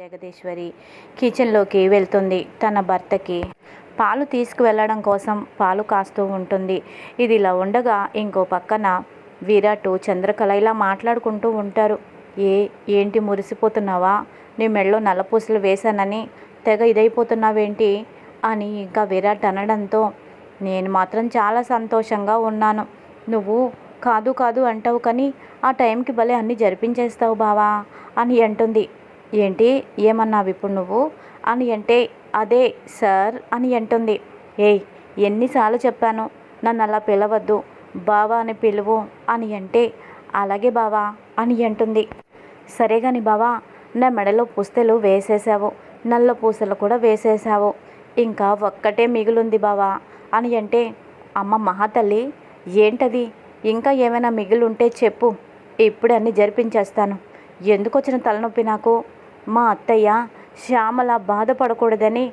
జగదీశ్వరి కిచెన్లోకి వెళ్తుంది తన భర్తకి. పాలు తీసుకువెళ్ళడం కోసం పాలు కాస్తూ ఉంటుంది. ఇది ఇలా ఉండగా ఇంకో పక్కన విరాట్ చంద్రకళ ఇలా మాట్లాడుకుంటూ ఉంటారు. ఏ ఏంటి మురిసిపోతున్నావా? నీ మెళ్ళో నల్లపూసలు వేశానని తెగ ఇదైపోతున్నావేంటి? అని ఇంకా విరాట్ అనడంతో నేను మాత్రం చాలా సంతోషంగా ఉన్నాను. నువ్వు కాదు కాదు అంటావు కానీ ఆ టైంకి భలే అన్నీ జరిపించేస్తావు బావా అని అంటుంది. ఏంటి? ఏమన్నావు ఇప్పుడు నువ్వు? అని అంటే అదే సార్ అని అంటుంది. ఏయ్ ఎన్నిసార్లు చెప్పాను నన్ను అలా పిలవద్దు బావా అని పిలువు అని అంటే అలాగే బావా అని అంటుంది. సరే కానీ బావా నా మెడలో పూస్తలు వేసేసావు నల్ల పూసలు కూడా వేసేసావు ఇంకా ఒక్కటే మిగులుంది బావా అని అంటే అమ్మ మహాతల్లి ఏంటది? ఇంకా ఏమైనా మిగిలుంటే చెప్పు ఇప్పుడే అన్నీ జరిపించేస్తాను. ఎందుకు వచ్చిన తలనొప్పి నాకు? మా అత్తయ్య శ్యామల బాధపడకూడదని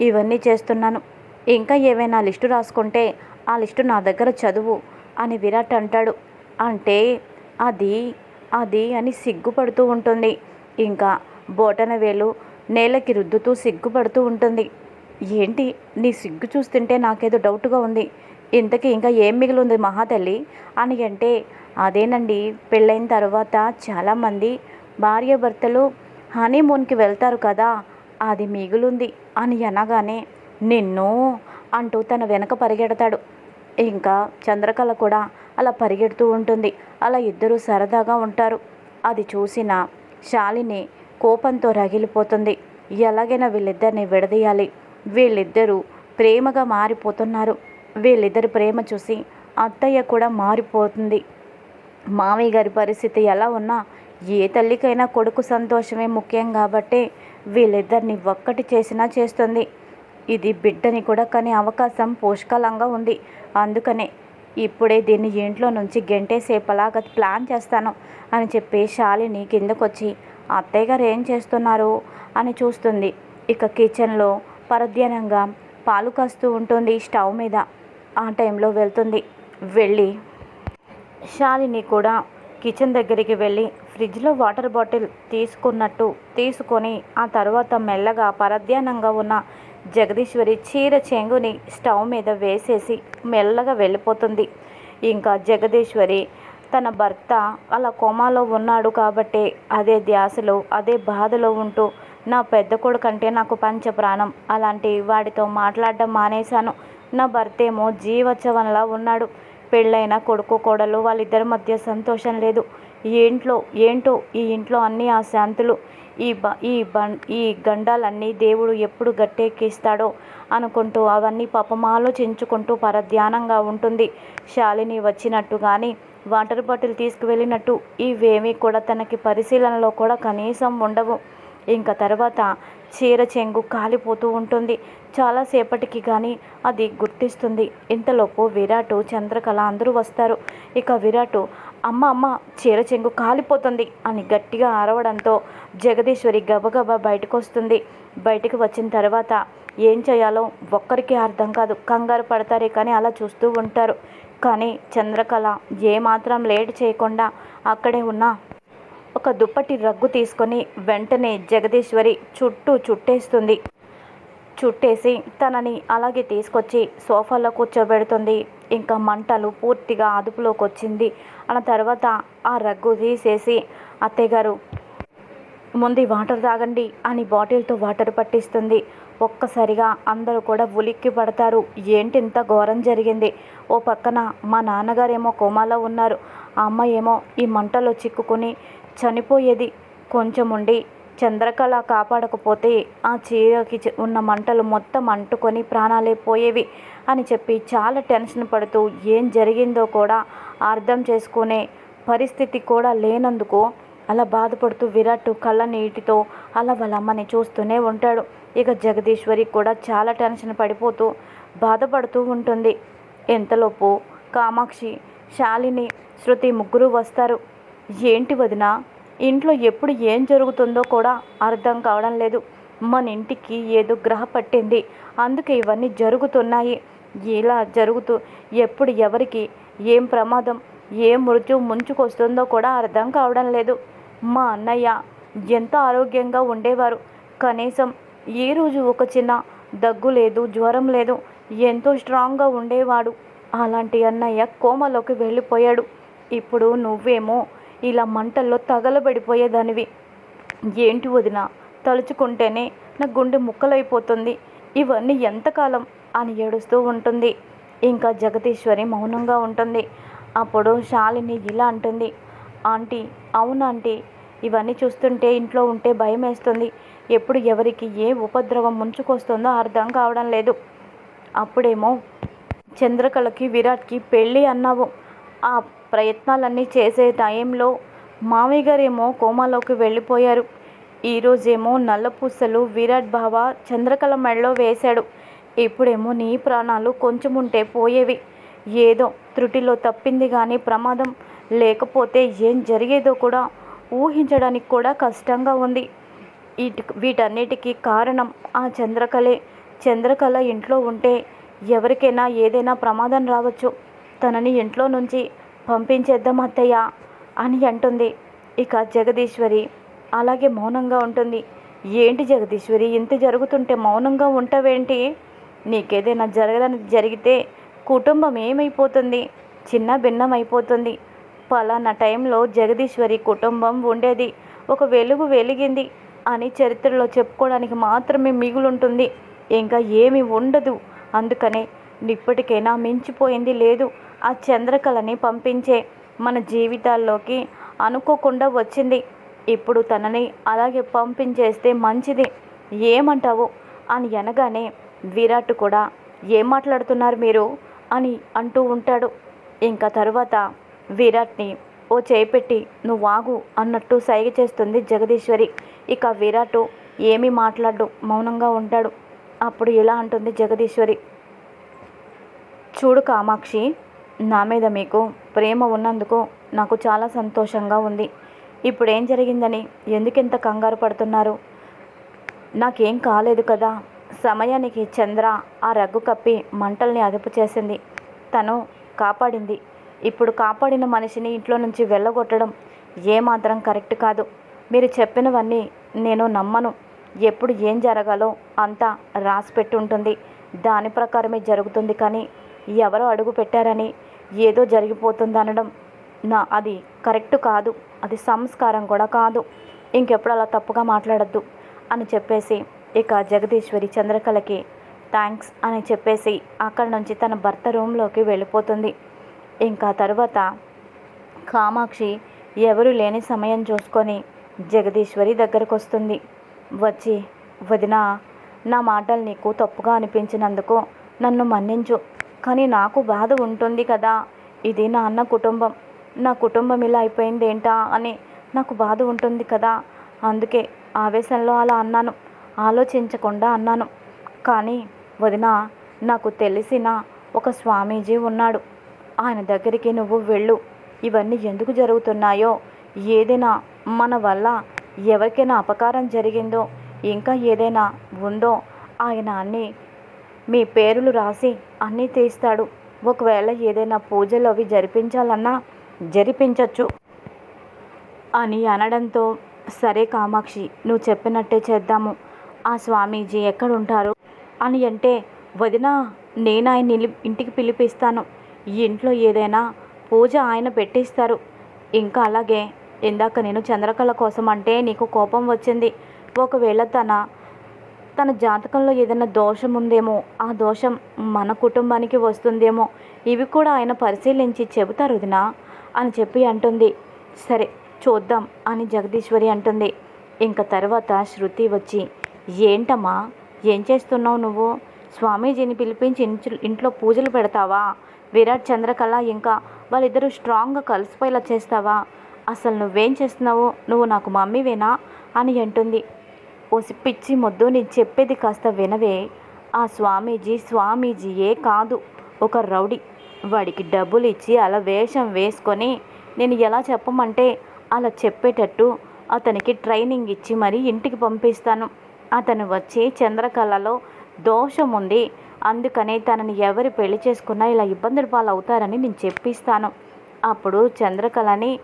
ఇవన్నీ చేస్తున్నాను. ఇంకా ఏవైనా లిస్టు రాసుకుంటే ఆ లిస్టు నా దగ్గర చదువు అని విరాట్ అంటాడు. అంటే అది అది అని సిగ్గుపడుతూ ఉంటుంది. ఇంకా బోటన వేలు నేలకి రుద్దుతూ సిగ్గుపడుతూ ఉంటుంది. ఏంటి నీ సిగ్గు చూస్తుంటే నాకేదో డౌట్గా ఉంది. ఇంతకీ ఇంకా ఏం మిగిలింది మహాతల్లి? అని అంటే అదేనండి పెళ్ళైన తర్వాత చాలామంది భార్యాభర్తలు హనీమూన్కి వెళ్తారు కదా అది మిగులుంది అని అనగానే నిన్ను అంటూ తన వెనక పరిగెడతాడు. ఇంకా చంద్రకళ కూడా అలా పరిగెడుతూ ఉంటుంది. అలా ఇద్దరూ సరదాగా ఉంటారు. అది చూసిన శాలిని కోపంతో రగిలిపోతుంది. ఎలాగైనా వీళ్ళిద్దరిని విడదీయాలి. వీళ్ళిద్దరూ ప్రేమగా మారిపోతున్నారు. వీళ్ళిద్దరి ప్రేమ చూసి అత్తయ్య కూడా మారిపోతుంది. మామయ్య గారి పరిస్థితి ఎలా ఉన్నా ఏ తల్లికైనా కొడుకు సంతోషమే ముఖ్యం కాబట్టే వీళ్ళిద్దరిని ఒక్కటి చేసినా చేస్తుంది. ఇది బిడ్డని కూడా కనే అవకాశం పుష్కలంగా ఉంది. అందుకనే ఇప్పుడే దీన్ని ఇంట్లో నుంచి గంటేసేపలాగా ప్లాన్ చేస్తాను అని చెప్పి శాలిని కిందకొచ్చి అత్తయ్య గారు ఏం చేస్తున్నారు? అని చూస్తుంది. ఇక కిచెన్లో పరధ్యానంగా పాలు కాస్తూ ఉంటుంది స్టవ్ మీద. ఆ టైంలో వెళ్తుంది. వెళ్ళి శాలిని కూడా కిచెన్ దగ్గరికి వెళ్ళి ఫ్రిడ్జ్లో వాటర్ బాటిల్ తీసుకున్నట్టు తీసుకొని ఆ తర్వాత మెల్లగా పరధ్యానంగా ఉన్న జగదీశ్వరి చీర చెంగుని స్టవ్ మీద వేసేసి మెల్లగా వెళ్ళిపోతుంది. ఇంకా జగదీశ్వరి తన భర్త అలా కోమాలో ఉన్నాడు కాబట్టి అదే ధ్యాసలో అదే బాధలో ఉంటూ నా పెద్ద కొడుకంటే నాకు పంచ ప్రాణం అలాంటి వాడితో మాట్లాడడం మానేశాను. నా భర్త ఏమో జీవోత్సవంలా ఉన్నాడు. పెళ్ళైన కొడుకు కోడలు వాళ్ళిద్దరి మధ్య సంతోషం లేదు. ఏంట్లో ఏంటో ఈ ఇంట్లో అన్ని ఆ శాంతులు ఈ బ ఈ బం ఈ గండాలన్నీ దేవుడు ఎప్పుడు గట్టెక్కిస్తాడో అనుకుంటూ అవన్నీ పాపం ఆలోచించుకుంటూ పరధ్యానంగా ఉంటుంది. శాలిని వచ్చినట్టు కానీ వాటర్ బాటిల్ తీసుకువెళ్ళినట్టు ఇవేమీ కూడా తనకి పరిశీలనలో కూడా కనీసం ఉండవు. ఇంకా తర్వాత చీర చెంగు కాలిపోతూ ఉంటుంది. చాలాసేపటికి కానీ అది గుర్తిస్తుంది. ఇంతలోపు విరాట్ చంద్రకళ అందరూ వస్తారు. ఇక విరాటు అమ్మ అమ్మ చీర చెంగు కాలిపోతుంది అని గట్టిగా అరవడంతో జగదీశ్వరి గబగబా బయటకు వస్తుంది బయటకు వచ్చిన తర్వాత ఏం చేయాలో ఒక్కరికి అర్థం కాదు. కంగారు పడతారే కానీ అలా చూస్తూ ఉంటారు. కానీ చంద్రకళ ఏమాత్రం లేట్ చేయకుండా అక్కడే ఉన్న ఒక దుప్పటి రగ్గు తీసుకొని వెంటనే జగదీశ్వరి చుట్టూ చుట్టేస్తుంది. చుట్టేసి తనని అలాగే తీసుకొచ్చి సోఫాలో కూర్చోబెడుతుంది. ఇంకా మంటలు పూర్తిగా అదుపులోకి వచ్చింది అన్న తర్వాత ఆ రగ్గు తీసేసి అత్తయ్యగారు ముందు వాటర్ తాగండి అని బాటిల్తో వాటర్ పట్టిస్తుంది. ఒక్కసారిగా అందరూ కూడా ఉలిక్కి పడతారు. ఏంటి ఇంత ఘోరం జరిగింది? ఓ పక్కన మా నాన్నగారేమో కోమాలో ఉన్నారు. ఆ అమ్మ ఏమో ఈ మంటలో చిక్కుకొని చనిపోయేది. కొంచెం ఉండి చంద్రకళ కాపాడకపోతే ఆ చీరకి ఉన్న మంటలు మొత్తం అంటుకొని ప్రాణాలే పోయేవి అని చెప్పి చాలా టెన్షన్ పడుతూ ఏం జరిగిందో కూడా అర్థం చేసుకునే పరిస్థితి కూడా లేనందుకు అలా బాధపడుతూ విరాట్ కళ్ళ నీటితో అలా వాళ్ళ అమ్మని చూస్తూనే ఉంటాడు. ఇక జగదీశ్వరి కూడా చాలా టెన్షన్ పడిపోతూ బాధపడుతూ ఉంటుంది. ఎంతలోపు కామాక్షి శాలిని శృతి ముగ్గురు వస్తారు. ఏంటి వదిన? ఇంట్లో ఎప్పుడు ఏం జరుగుతుందో కూడా అర్థం కావడం లేదు. మన ఇంటికి ఏదో గ్రహ పట్టింది. అందుకే ఇవన్నీ జరుగుతున్నాయి. ఇలా జరుగుతూ ఎప్పుడు ఎవరికి ఏం ప్రమాదం ఏ మృత్యు ముంచుకొస్తుందో కూడా అర్థం కావడం లేదు. మా అన్నయ్య ఎంతో ఆరోగ్యంగా ఉండేవారు. కనీసం ఏ రోజు ఒక చిన్న దగ్గు లేదు జ్వరం లేదు. ఎంతో స్ట్రాంగ్గా ఉండేవాడు. అలాంటి అన్నయ్య కోమలోకి వెళ్ళిపోయాడు. ఇప్పుడు నువ్వేమో ఇలా మంటల్లో తగలబడిపోయేదానివి. ఏంటి వదిన? తలుచుకుంటేనే నా గుండె ముక్కలైపోతుంది. ఇవన్నీ ఎంతకాలం? అని ఏడుస్తూ ఉంటుంది. ఇంకా జగదీశ్వరి మౌనంగా ఉంటుంది. అప్పుడు శాలిని ఇలా అంటుంది. ఆంటీ అవునాంటీ ఇవన్నీ చూస్తుంటే ఇంట్లో ఉంటే భయం వేస్తుంది ఎప్పుడు ఎవరికి ఏ ఉపద్రవం ముంచుకొస్తుందో అర్థం కావడం లేదు. అప్పుడేమో చంద్రకళకి విరాట్కి పెళ్ళి అన్నావు. ఆ ప్రయత్నాలన్నీ చేసే టైంలో మామయ్య గారేమో కోమాలోకి వెళ్ళిపోయారు. ఈరోజేమో నల్లపూసలు విరాట్ బావ చంద్రకళ మెడలో వేశాడు. ఇప్పుడేమో నీ ప్రాణాలు కొంచెం ఉంటే పోయేవి. ఏదో త్రుటిలో తప్పింది కానీ ప్రమాదం. లేకపోతే ఏం జరిగేదో కూడా ఊహించడానికి కూడా కష్టంగా ఉంది. వీటి వీటన్నిటికీ కారణం ఆ చంద్రకళే. చంద్రకళ ఇంట్లో ఉంటే ఎవరికైనా ఏదైనా ప్రమాదం రావచ్చు. తనని ఇంట్లో నుంచి పంపించేద్దాం అత్తయ్య అని అంటుంది. ఇక జగదీశ్వరి అలాగే మౌనంగా ఉంటుంది. ఏంటి జగదీశ్వరి ఇంత జరుగుతుంటే మౌనంగా ఉంటావేంటి? నీకేదైనా జరగదని జరిగితే కుటుంబం ఏమైపోతుంది? చిన్న భిన్నం అయిపోతుంది. పలానా టైంలో జగదీశ్వరి కుటుంబం ఉండేది. ఒక వెలుగు వెలిగింది అని చరిత్రలో చెప్పుకోవడానికి మాత్రమే మిగులుంటుంది. ఇంకా ఏమి ఉండదు. అందుకనే ఇప్పటికైనా మించిపోయింది లేదు. ఆ చంద్రకళని పంపించే మన జీవితాల్లోకి అనుకోకుండా వచ్చింది. ఇప్పుడు తనని అలాగే పంపించేస్తే మంచిది. ఏమంటావు? అని అనగానే విరాట్ కూడా ఏం మాట్లాడుతున్నారు మీరు? అని అంటూ ఉంటాడు. ఇంకా తరువాత విరాట్ని ఓ చేపెట్టి నువ్వు ఆగు అన్నట్టు సైగ చేస్తుంది జగదీశ్వరి. ఇక విరాట్ ఏమీ మాట్లాడు మౌనంగా ఉంటాడు. అప్పుడు ఇలా అంటుంది జగదీశ్వరి. చూడు కామాక్షి నా మీద మీకు ప్రేమ ఉన్నందుకు నాకు చాలా సంతోషంగా ఉంది. ఇప్పుడు ఏం జరిగిందని ఎందుకింత కంగారు పడుతున్నారు? నాకేం కాలేదు కదా. సమయానికి చంద్ర ఆ రగ్గు కప్పి మంటల్ని అదుపు చేసింది. తను కాపాడింది. ఇప్పుడు కాపాడిన మనిషిని ఇంట్లో నుంచి వెళ్ళగొట్టడం ఏమాత్రం కరెక్ట్ కాదు. మీరు చెప్పినవన్నీ నేను నమ్మను. ఎప్పుడు ఏం జరగాలో అంతా రాసి పెట్టుంటుంది. దాని ప్రకారమే జరుగుతుంది కానీ ఎవరో అడుగు పెట్టారని ఏదో జరిగిపోతుంది అనడం నా అది కరెక్ట్ కాదు. అది సంస్కారం కూడా కాదు. ఇంకెప్పుడు అలా తప్పుగా మాట్లాడద్దు అని చెప్పేసి ఇక జగదీశ్వరి చంద్రకళకి థ్యాంక్స్ అని చెప్పేసి అక్కడి నుంచి తన భర్త రూమ్లోకి వెళ్ళిపోతుంది. ఇంకా తర్వాత కామాక్షి ఎవరు లేని సమయం చూసుకొని జగదీశ్వరి దగ్గరకు వస్తుంది వచ్చి వదిన నా మాటలు నీకు తప్పుగా అనిపించినందుకు నన్ను మన్నించు. కానీ నాకు బాధ ఉంటుంది కదా. ఇది నా అన్న కుటుంబం. నా కుటుంబం ఇలా అయిపోయింది ఏంటా అని నాకు బాధ ఉంటుంది కదా. అందుకే ఆవేశంలో అలా అన్నాను. ఆలోచించకుండా అన్నాను. కానీ వదిన నాకు తెలిసిన ఒక స్వామీజీ ఉన్నాడు. ఆయన దగ్గరికి నువ్వు వెళ్ళు. ఇవన్నీ ఎందుకు జరుగుతున్నాయో ఏదైనా మన వల్ల ఎవరికైనా అపకారం జరిగిందో ఇంకా ఏదైనా ఉందో ఆయన అన్నీ మీ పేర్లు రాసి అన్నీ తీస్తాడు. ఒకవేళ ఏదైనా పూజలు అవి జరిపించాలన్నా జరిపించవచ్చు అని అనడంతో సరే కామాక్షి నువ్వు చెప్పినట్టే చేద్దాము. ఆ స్వామీజీ ఎక్కడుంటారు? అని అంటే వదిన నేను ఆయన ఇంటికి పిలిపిస్తాను. ఇంట్లో ఏదైనా పూజ ఆయన పెట్టిస్తారు. ఇంకా అలాగే ఇందాక నేను చంద్రకళ కోసం అంటే నీకు కోపం వచ్చింది. ఒకవేళ తన తన జాతకంలో ఏదైనా దోషం ఉందేమో ఆ దోషం మన కుటుంబానికి వస్తుందేమో ఇవి కూడా ఆయన పరిశీలించి చెబుతారు వదినా అని చెప్పి అంటుంది. సరే చూద్దాం అని జగదీశ్వరి అంటుంది. ఇంకా తర్వాత శృతి వచ్చి ఏంటమ్మా ఏం చేస్తున్నావు నువ్వు? స్వామీజీని పిలిపించి ఇంట్లో ఇంట్లో పూజలు పెడతావా? విరాట్ చంద్రకళ ఇంకా వాళ్ళిద్దరూ స్ట్రాంగ్గా కలిసిపోయేలా చేస్తావా? అసలు నువ్వేం చేస్తున్నావు? నువ్వు నాకు మమ్మీవేనా? అని అంటుంది. ఓసి పిచ్చి మొద్దు నేను చెప్పేది కాస్త వినవే. ఆ స్వామీజీ స్వామీజీయే కాదు ఒక రౌడీ. వాడికి డబ్బులు ఇచ్చి అలా వేషం వేసుకొని నేను ఎలా చెప్పమంటే అలా చెప్పేటట్టు అతనికి ట్రైనింగ్ ఇచ్చి మరీ ఇంటికి పంపిస్తాను. అతను వచ్చి చంద్రకళలో దోషం ఉంది. అందుకనే తనని ఎవరు పెళ్ళి చేసుకున్నా ఇలా ఇబ్బందులు పాలవుతారని నేను చెప్పిస్తాను. అప్పుడు చంద్రకళని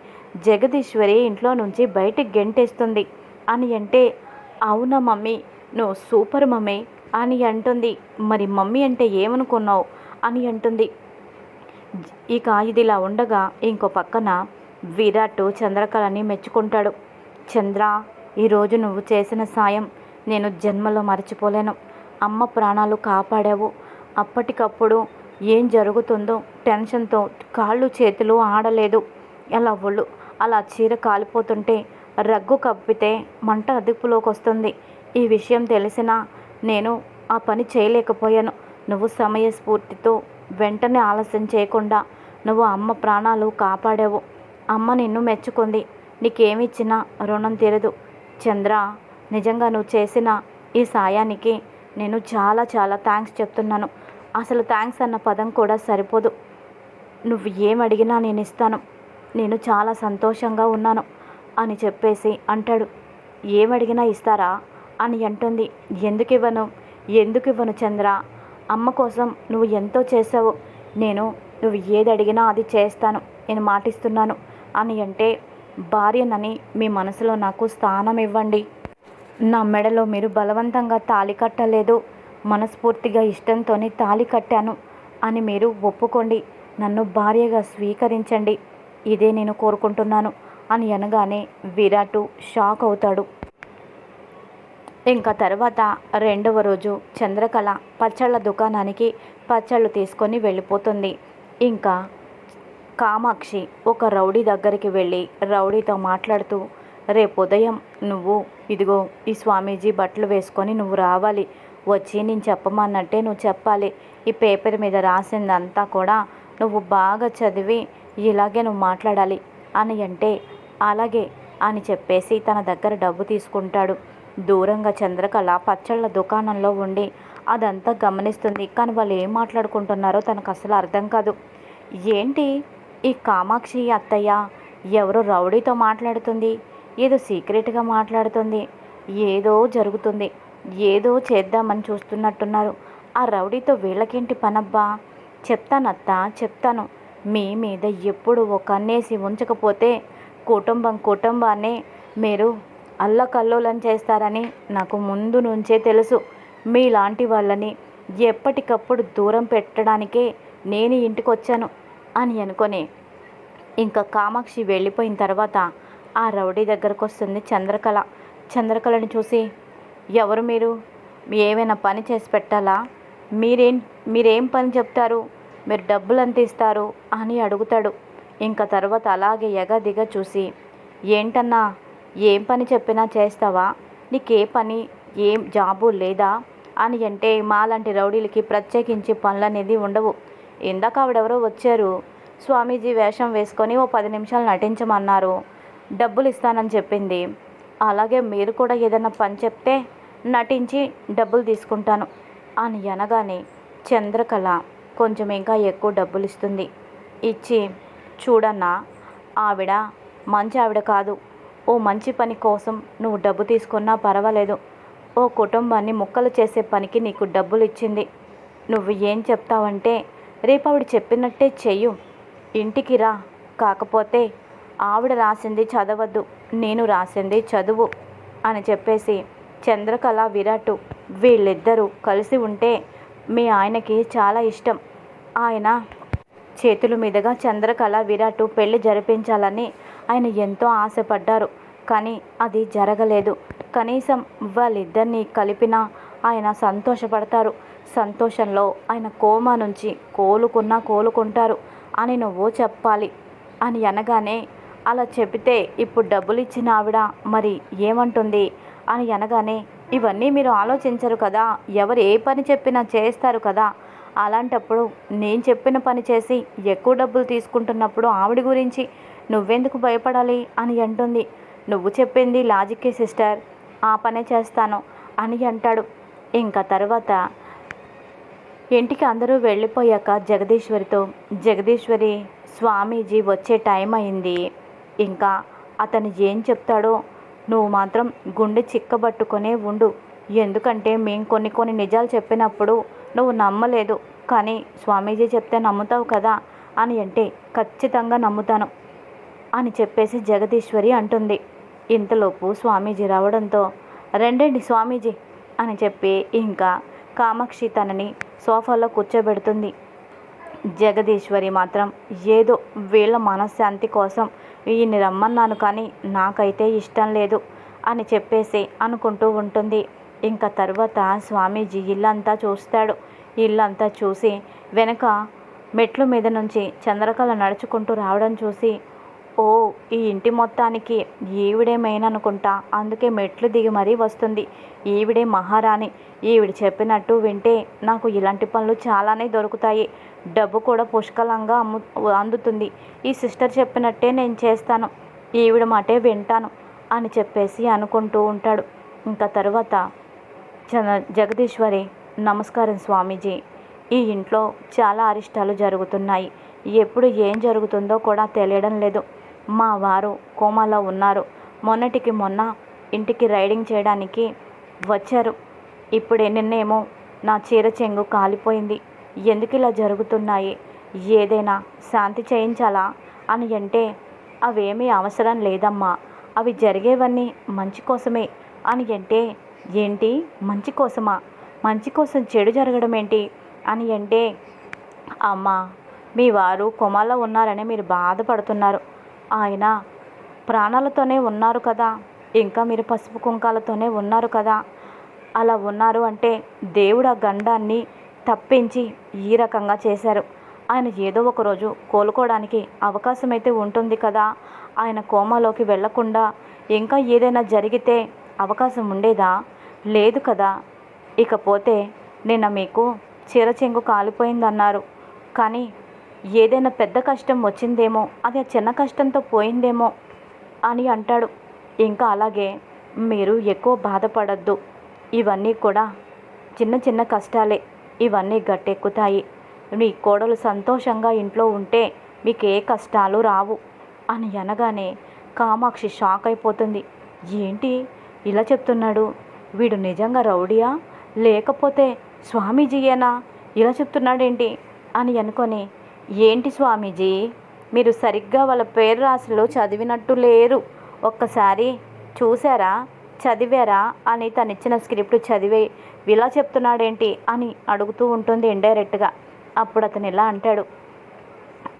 జగదీశ్వరి ఇంట్లో నుంచి బయటకు గెంటేస్తుంది. అని అంటే అవునా మమ్మీ? నువ్వు సూపర్ మమ్మీ అని అంటుంది. మరి మమ్మీ అంటే ఏమనుకున్నావు? అని అంటుంది. ఇక ఇదిలా ఉండగా ఇంకో పక్కన విరాట్ చంద్రకళని మెచ్చుకుంటాడు. చంద్ర ఈరోజు నువ్వు చేసిన సాయం నేను జన్మలో మర్చిపోలేను. అమ్మ ప్రాణాలు కాపాడావు. అప్పటికప్పుడు ఏం జరుగుతుందో టెన్షన్తో కాళ్ళు చేతులు ఆడలేదు. అలా ఒళ్ళు? అలా చీర కాలిపోతుంటే రగ్గు కప్పితే మంట అదుపులోకి వస్తుంది ఈ విషయం తెలిసినా నేను ఆ పని చేయలేకపోయాను. నువ్వు సమయస్ఫూర్తితో వెంటనే ఆలస్యం చేయకుండా నువ్వు అమ్మ ప్రాణాలు కాపాడావు. అమ్మ నిన్ను మెచ్చుకుంది. నీకేమిచ్చినా రుణం తీరదు. చంద్ర నిజంగా నువ్వు చేసిన ఈ సాయానికి నేను చాలా చాలా థ్యాంక్స్ చెప్తున్నాను. అసలు థ్యాంక్స్ అన్న పదం కూడా సరిపోదు. నువ్వు ఏం అడిగినా నేను ఇస్తాను. నేను చాలా సంతోషంగా ఉన్నాను. అని చెప్పేసి అంటాడు. ఏమడిగినా ఇస్తారా? అని అంటుంది. ఎందుకు ఇవ్వను ఎందుకు ఇవ్వను చంద్ర? అమ్మ కోసం నువ్వు ఎంతో చేసావు నేను నువ్వు ఏది అడిగినా అది చేస్తాను. నేను మాటిస్తున్నాను అని అంటే భార్యనని మీ మనసులో నాకు స్థానం ఇవ్వండి నా మెడలో మీరు బలవంతంగా తాళి కట్టలేదు. మనస్ఫూర్తిగా ఇష్టంతోనే తాళి కట్టాను అని మీరు ఒప్పుకోండి. నన్ను భార్యగా స్వీకరించండి. ఇదే నేను కోరుకుంటున్నాను అని అనగానే విరాటు షాక్ అవుతాడు. ఇంకా తర్వాత రెండవ రోజు చంద్రకళ పచ్చళ్ళ దుకాణానికి పచ్చళ్ళు తీసుకొని వెళ్ళిపోతుంది. ఇంకా కామాక్షి ఒక రౌడీ దగ్గరికి వెళ్ళి రౌడీతో మాట్లాడుతూ రేపు ఉదయం నువ్వు ఇదిగో ఈ స్వామీజీ బట్టలు వేసుకొని నువ్వు రావాలి. వచ్చి నేను చెప్పమన్నట్టే నువ్వు చెప్పాలి. ఈ పేపర్ మీద రాసిందంతా కూడా నువ్వు బాగా చదివి ఇలాగే నువ్వు మాట్లాడాలి అని అంటే అలాగే అని చెప్పేసి తన దగ్గర డబ్బు తీసుకుంటాడు. దూరంగా చంద్రకళ పచ్చళ్ళ దుకాణంలో ఉండి అదంతా గమనిస్తుంది. కానీ వాళ్ళు ఏం మాట్లాడుకుంటున్నారో తనకు అసలు అర్థం కాదు. ఏంటి? ఈ కామాక్షి అత్తయ్య ఎవరో రౌడీతో మాట్లాడుతుంది. ఏదో సీక్రెట్గా మాట్లాడుతుంది. ఏదో జరుగుతుంది. ఏదో చేద్దామని చూస్తున్నట్టున్నారు. ఆ రౌడీతో వీళ్ళకేంటి పనబ్బా? చెప్తానత్తా చెప్తాను. మీ మీద ఎప్పుడు ఒక అన్నేసి ఉంచకపోతే కుటుంబం కుటుంబాన్నే మీరు అల్లకల్లోలం చేస్తారని నాకు ముందు నుంచే తెలుసు. మీలాంటి వాళ్ళని ఎప్పటికప్పుడు దూరం పెట్టడానికే నేను ఇంటికి వచ్చాను అని అనుకొని. ఇంకా కామాక్షి వెళ్ళిపోయిన తర్వాత ఆ రౌడీ దగ్గరకు వస్తుంది చంద్రకళ. చంద్రకళని చూసి ఎవరు మీరు? ఏమైనా పని చేసి పెట్టాలా? మీరేం మీరేం పని చెప్తారు? మీరు డబ్బులు ఎంత ఇస్తారు? అని అడుగుతాడు. ఇంకా తర్వాత అలాగే ఎగదిగ చూసి ఏంటన్నా ఏం పని చెప్పినా చేస్తావా? నీకే పని ఏం జాబు లేదా అని అంటే మాలాంటి రౌడీలకి ప్రత్యేకించి పనులు అనేది ఉండవు. ఇందాక ఆవిడెవరో వచ్చారు. స్వామీజీ వేషం వేసుకొని ఓ పది నిమిషాలు నటించమన్నారు. డబ్బులు ఇస్తానని చెప్పింది. అలాగే మీరు కూడా ఏదైనా పని చెప్తే నటించి డబ్బులు తీసుకుంటాను అని అనగానే చంద్రకళ కొంచెం ఇంకా ఎక్కువ డబ్బులు ఇస్తుంది ఇచ్చి చూడన్నా. ఆవిడ మంచి ఆవిడ కాదు. ఓ మంచి పని కోసం నువ్వు డబ్బు తీసుకున్నా పర్వాలేదు. ఓ కుటుంబాన్ని ముక్కలు చేసే పనికి నీకు డబ్బులు ఇచ్చింది నువ్వు ఏం చెప్తావంటే రేపు ఆవిడ చెప్పినట్టే చెయ్యు. ఇంటికి రా. కాకపోతే ఆవిడ రాసింది చదవద్దు. నేను రాసింది చదువు అని చెప్పేసి చంద్రకళ విరాట్ వీళ్ళిద్దరూ కలిసి ఉంటే మీ ఆయనకి చాలా ఇష్టం. ఆయన చేతుల మీదుగా చంద్రకళ విరాట్ పెళ్ళి జరిపించాలని ఆయన ఎంతో ఆశపడ్డారు. కానీ అది జరగలేదు. కనీసం వాళ్ళిద్దరినీ కలిపినా ఆయన సంతోషపడతారు. సంతోషంలో ఆయన కోమా నుంచి కోలుకున్నా కోలుకుంటారు. అని నువ్వు చెప్పాలి అని అనగానే అలా చెబితే ఇప్పుడు డబ్బులు ఇచ్చిన ఆవిడ మరి ఏమంటుంది? అని అనగానే ఇవన్నీ మీరు ఆలోచించరు కదా. ఎవరు ఏ పని చెప్పినా చేస్తారు కదా. అలాంటప్పుడు నేను చెప్పిన పని చేసి ఎక్కువ డబ్బులు తీసుకుంటున్నప్పుడు ఆవిడ గురించి నువ్వెందుకు భయపడాలి అని అంటుంది. నువ్వు చెప్పింది లాజిక్కే సిస్టర్. ఆ పనే చేస్తాను అని అంటాడు. ఇంకా తర్వాత ఇంటికి అందరూ వెళ్ళిపోయాక జగదీశ్వరితో జగదీశ్వరి స్వామీజీ వచ్చే టైం అయింది. ఇంకా అతను ఏం చెప్తాడో నువ్వు మాత్రం గుండె చిక్కబట్టుకునే ఉండు. ఎందుకంటే మేము కొన్ని కొన్ని నిజాలు చెప్పినప్పుడు నువ్వు నమ్మలేదు. కానీ స్వామీజీ చెప్తే నమ్ముతావు కదా అని అంటే ఖచ్చితంగా నమ్ముతాను అని చెప్పేసి జగదీశ్వరి అంటుంది. ఇంతలోపు స్వామీజీ రావడంతో రెండండి స్వామీజీ అని చెప్పి ఇంకా కామాక్షి తనని సోఫాలో కూర్చోబెడుతుంది. జగదీశ్వరి మాత్రం ఏదో వీళ్ళ మనశ్శాంతి కోసం ఈయన్ని రమ్మన్నాను కానీ నాకైతే ఇష్టం లేదు అని చెప్పేసి అనుకుంటూ ఉంటుంది. ఇంకా తర్వాత స్వామీజీ ఇల్లంతా చూస్తాడు. ఇల్లంతా చూసి వెనక మెట్ల మీద నుంచి చంద్రకళ నడుచుకుంటూ రావడం చూసి ఓ ఈ ఇంటి మొత్తానికి ఈవిడే మెయిన్ అనుకుంటా. అందుకే మెట్లు దిగి మరీ వస్తుంది. ఈవిడే మహారాణి. ఈవిడ చెప్పినట్టు వింటే నాకు ఇలాంటి పనులు చాలానే దొరుకుతాయి. డబ్బు కూడా పుష్కలంగా అమ్ము అందుతుంది. ఈ సిస్టర్ చెప్పినట్టే నేను చేస్తాను. ఈవిడ మాటే వింటాను అని చెప్పేసి అనుకుంటూ ఉంటాడు. ఇంకా తర్వాత జగదీశ్వరి నమస్కారం స్వామీజీ. ఈ ఇంట్లో చాలా అరిష్టాలు జరుగుతున్నాయి. ఎప్పుడు ఏం జరుగుతుందో కూడా తెలియడం లేదు. మా వారు కోమాలో ఉన్నారు. మొన్నటికి మొన్న ఇంటికి రైడింగ్ చేయడానికి వచ్చారు. ఇప్పుడే నిన్నేమో నా చీర చెంగు కాలిపోయింది. ఎందుకు ఇలా జరుగుతున్నాయి? ఏదైనా శాంతి చేయించాలా? అని అంటే అవేమీ అవసరం లేదమ్మా. అవి జరిగేవన్నీ మంచి కోసమే అని అంటే ఏంటి? మంచి కోసమా? మంచి కోసం చెడు జరగడం ఏంటి? అని అంటే అమ్మ మీ వారు కొమాలో ఉన్నారని మీరు బాధపడుతున్నారు. ఆయన ప్రాణాలతోనే ఉన్నారు కదా? ఇంకా మీరు పసుపు కుంకాలతోనే ఉన్నారు కదా? అలా ఉన్నారు అంటే దేవుడు ఆ గండాన్ని తప్పించి ఈ రకంగా చేశారు. ఆయన ఏదో ఒకరోజు కోలుకోవడానికి అవకాశం అయితే ఉంటుంది కదా? ఆయన కోమాలోకి వెళ్ళకుండా ఇంకా ఏదైనా జరిగితే అవకాశం ఉండేదా? లేదు కదా. ఇకపోతే నిన్న మీకు చీర చెంగు కాలిపోయిందన్నారు. కానీ ఏదైనా పెద్ద కష్టం వచ్చిందేమో అది ఆ చిన్న కష్టంతో పోయిందేమో అని అంటాడు. ఇంకా అలాగే మీరు ఎక్కువ బాధపడద్దు. ఇవన్నీ కూడా చిన్న చిన్న కష్టాలే. ఇవన్నీ గట్టెక్కుతాయి. మీ కోడలు సంతోషంగా ఇంట్లో ఉంటే మీకు ఏ కష్టాలు రావు అని అనగానే కామాక్షి షాక్ అయిపోతుంది. ఏంటి? ఇలా చెప్తున్నాడు. వీడు నిజంగా రౌడియా? లేకపోతే స్వామీజీయేనా? ఇలా చెప్తున్నాడేంటి? అని అనుకొని ఏంటి స్వామీజీ? మీరు సరిగ్గా వాళ్ళ పేరు రాశిలో చదివినట్టు లేరు. ఒక్కసారి చూసారా చదివారా? అని తను ఇచ్చిన స్క్రిప్ట్ చదివే ఇలా చెప్తున్నాడేంటి? అని అడుగుతూ ఉంటుంది ఇండైరెక్ట్గా. అప్పుడు అతను ఇలా అంటాడు.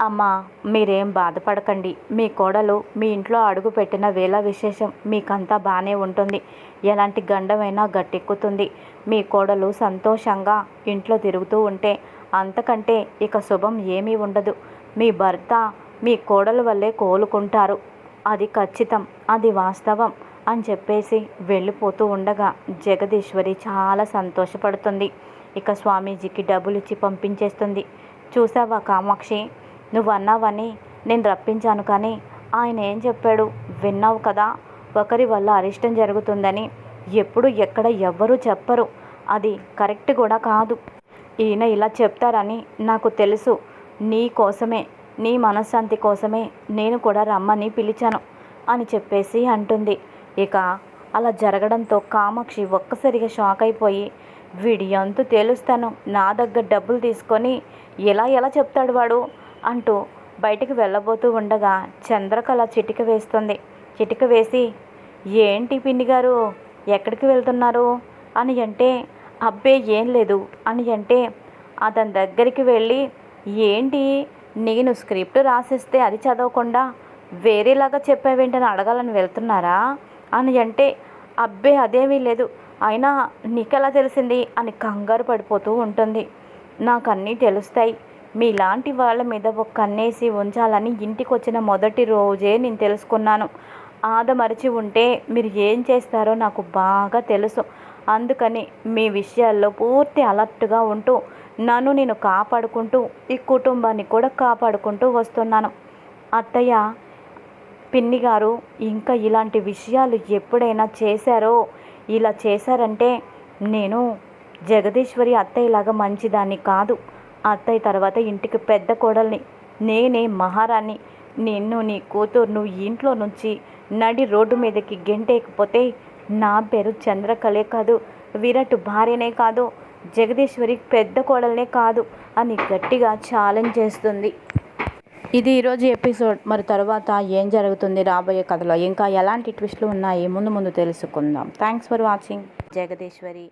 అమ్మా మీరేం బాధపడకండి. మీ కోడలు మీ ఇంట్లో అడుగు పెట్టిన వేళ విశేషం మీకంతా బాగానే ఉంటుంది. ఎలాంటి గండమైనా గట్టెక్కుతుంది. మీ కోడలు సంతోషంగా ఇంట్లో తిరుగుతూ ఉంటే అంతకంటే ఇక శుభం ఏమీ ఉండదు. మీ భర్త మీ కోడల వల్లే కోలుకుంటారు. అది ఖచ్చితం అది వాస్తవం అని చెప్పేసి వెళ్ళిపోతూ ఉండగా జగదీశ్వరి చాలా సంతోషపడుతుంది. ఇక స్వామీజీకి డబ్బులు ఇచ్చి పంపించేస్తుంది. చూసావా కామాక్షి? నువ్వు అన్నావని నేను రప్పించాను కానీ ఆయన ఏం చెప్పాడు? విన్నావు కదా ఒకరి వల్ల అరిష్టం జరుగుతుందని. ఎప్పుడు ఎక్కడ ఎవ్వరూ చెప్పరు. అది కరెక్ట్ కూడా కాదు. ఈయన ఇలా చెప్తారని నాకు తెలుసు. నీ కోసమే నీ మనశ్శాంతి కోసమే నేను కూడా రమ్మని పిలిచాను అని చెప్పేసి అంటుంది. ఇక అలా జరగడంతో కామాక్షి ఒక్కసారిగా షాక్ అయిపోయి వీడి అంతు తేలుస్తాను. నా దగ్గర డబ్బులు తీసుకొని ఎలా ఎలా చెప్తాడు వాడు? అంటూ బయటికి వెళ్ళబోతూ ఉండగా చంద్రకళ చిటిక వేస్తుంది. చిటిక వేసి ఏంటి పిన్ని గారు ఎక్కడికి వెళ్తున్నారు? అని అంటే అబ్బే ఏం లేదు. అని అంటే అతని దగ్గరికి వెళ్ళి ఏంటి నేను స్క్రిప్ట్ రాసిస్తే అది చదవకుండా వేరేలాగా చెప్పావేంటని అడగాలని వెళ్తున్నారా? అని అంటే అబ్బే అదేమీ లేదు. అయినా నీకెలా తెలిసింది? అని కంగారు పడిపోతూ ఉంటుంది. నాకు అన్నీ తెలుస్తాయి. మీలాంటి వాళ్ళ మీద ఒక కన్నేసి ఉంచాలని ఇంటికి వచ్చిన మొదటి రోజే నేను తెలుసుకున్నాను. ఆదమరిచి ఉంటే మీరు ఏం చేస్తారో నాకు బాగా తెలుసు. అందుకని మీ విషయాల్లో పూర్తి అలర్ట్గా ఉంటూ నన్ను నేను కాపాడుకుంటూ ఈ కుటుంబాన్ని కూడా కాపాడుకుంటూ వస్తున్నాను. అత్తయ్య పిన్ని గారు ఇంకా ఇలాంటి విషయాలు ఎప్పుడైనా చేశారో? ఇలా చేశారంటే నేను జగదీశ్వరి అత్తయ్యలాగా మంచిదాన్ని కాదు. అత్తయ్య తర్వాత ఇంటికి పెద్ద కోడల్ని. నేనే మహారాణి. నిన్ను నీ కూతుర్ను ఇంట్లో నుంచి నడి రోడ్డు మీదకి గెంటేయకపోతే నా పేరు చంద్రకళే కాదు విరట్ భార్యనే కాదు జగదీశ్వరి పెద్ద కోడలనే కాదు అని గట్టిగా ఛాలెంజ్ చేస్తుంది. ఇది ఈరోజు ఎపిసోడ్ మరి తర్వాత ఏం జరుగుతుంది రాబోయే కథలో? ఇంకా ఎలాంటి ట్విస్టులు ఉన్నాయి? ముందు ముందు తెలుసుకుందాం. Thanks for watching Jagadeeswari.